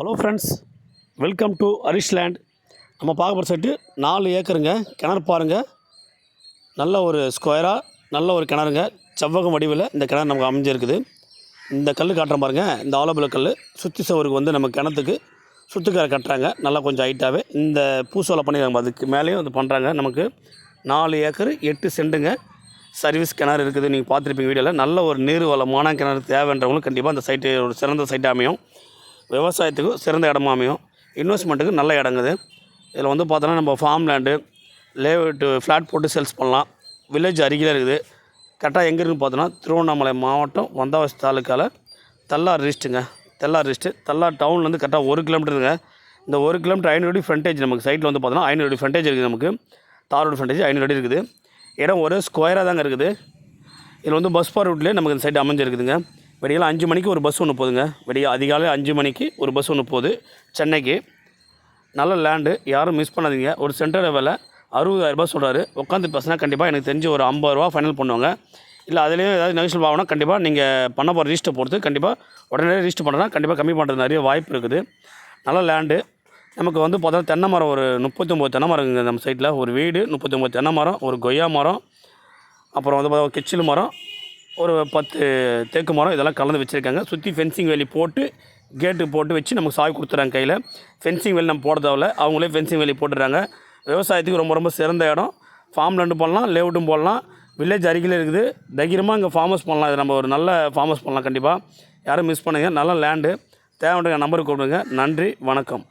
Hello friends welcome to Harish land நம்ம பார்க்க போகிற நாலு ஏக்கருங்க. கிணறு பாருங்கள் நல்ல ஒரு ஸ்கொயராக நல்ல ஒரு கிணறுங்க. செவ்வகம் வடிவில் இந்த கிணறு நமக்கு அமைஞ்சிருக்குது. இந்த கல் காட்டுறோம் பாருங்கள் இந்த ஆலோபுல கல் சுற்றி சவருக்கு வந்து நம்ம கிணத்துக்கு சுற்றுக்கார கட்டுறாங்க. நல்லா கொஞ்சம் ஹைட்டாகவே இந்த பூசோலை பண்ணிடுறாங்க அதுக்கு மேலேயும் வந்து பண்ணுறாங்க நமக்கு நாலு ஏக்கர் எட்டு செண்டுங்க சர்வீஸ் கிணறு இருக்குது. நீங்கள் பார்த்துருப்பீங்க வீடியோவில் நல்ல ஒரு நீர் வளமான கிணறு தேவைன்றவங்களும் கண்டிப்பாக அந்த சைட்டு ஒரு சிறந்த சைட்டாக அமையும். விவசாயத்துக்கு சிறந்த இடமா அமையும். இன்வெஸ்ட்மெண்ட்டுக்கு நல்ல இடங்குது இதில் வந்து பார்த்தோன்னா நம்ம ஃபார்ம் லேண்டு லேவுட்டு ஃப்ளாட் போட்டு சேல்ஸ் பண்ணலாம். வில்லேஜ் அருகில் இருக்குது. கரெக்டாக எங்கே இருக்குன்னு பார்த்தோன்னா திருவண்ணாமலை மாவட்டம் வந்தாவாசி தாலுக்காவில் தல்லார் ரிஸ்ட்டுங்க தெல்லார் ரிஸ்ட்டு தல்லார் டவுன்லேருந்து கரெக்டாக ஒரு கிலோமீட்டருங்க இந்த ஒரு கிலோமீட்டர் ஐநூறு அடி ஃப்ரண்டேஜ் நமக்கு. சைட்டில் வந்து பார்த்தோன்னா ஐநூறு அடி ஃப்ரண்டேஜ் இருக்குது நமக்கு. தாரோட ஃப்ரண்டேஜ் ஐநூறு அடி இருக்குது. இடம் ஒரு ஸ்கொயராக தாங்க இருக்குது. இதில் வந்து பஸ் பார் ரூட்லேயே நமக்கு இந்த சைடு அமைஞ்சிருக்குதுங்க. விடியல் அஞ்சு மணிக்கு ஒரு பஸ் ஒன்று போகுதுங்க. விடிய அதிகாலை அஞ்சு மணிக்கு ஒரு பஸ் ஒன்று போகுது. சென்னைக்கு. நல்ல லேண்டு யாரும் மிஸ் பண்ணாதீங்க. ஒரு சென்டர் விலை. அறுபதாயிரரூபா சொல்கிறாரு உட்காந்து பேசினா கண்டிப்பாக எனக்கு தெரிஞ்சு ஒரு ஐம்பது ரூபா ஃபைனல் பண்ணுவாங்க. இல்லை அதுலேயும் ஏதாவது நெகோஷியல் ஆகணும்னா கண்டிப்பாக நீங்கள் பண்ண போகிற ரிஜிஸ்டர் பொறுத்து கண்டிப்பாக உடனே ரிஜிஸ்டர் பண்ணுறதுனா கண்டிப்பாக கம்மி பண்ணுறது நிறைய வாய்ப்பு இருக்குது. நல்ல லேண்டு நமக்கு வந்து பார்த்தா தென்னை மரம் ஒரு முப்பத்தொம்போது தென்னை மரம் இருக்குங்க நம்ம சைட்டில் ஒரு வீடு முப்பத்தொம்போது தென்னை மரம் ஒரு கொய்யா மரம் அப்புறம் வந்து பார்த்தா கிச்சில் மரம் ஒரு பத்து தேக்கு மரம் இதெல்லாம் கலந்து வச்சுருக்காங்க. சுற்றி ஃபென்சிங் வேலி போட்டு கேட்டு போட்டு வச்சு நமக்கு சாவி கொடுத்துறாங்க கையில். ஃபென்சிங் வேலி நம்ம போட தேவையில்ல. அவங்களே ஃபென்சிங் வேலி போட்டுடுறாங்க. விவசாயத்துக்கு ரொம்ப ரொம்ப சிறந்த இடம். ஃபார்ம் லேண்டும் போடலாம் லேவுட்டும் போடலாம். வில்லேஜ் அருகில் இருக்குது. தைரியமாக இங்கே ஃபார்மஸ் பண்ணலாம். இது நம்ம ஒரு நல்ல ஃபார்மஸ் பண்ணலாம் கண்டிப்பாக யாரும் மிஸ் பண்ணுங்கள் நல்ல லேண்டு தேவையான நம்பருக்கு கொடுங்க நன்றி வணக்கம்.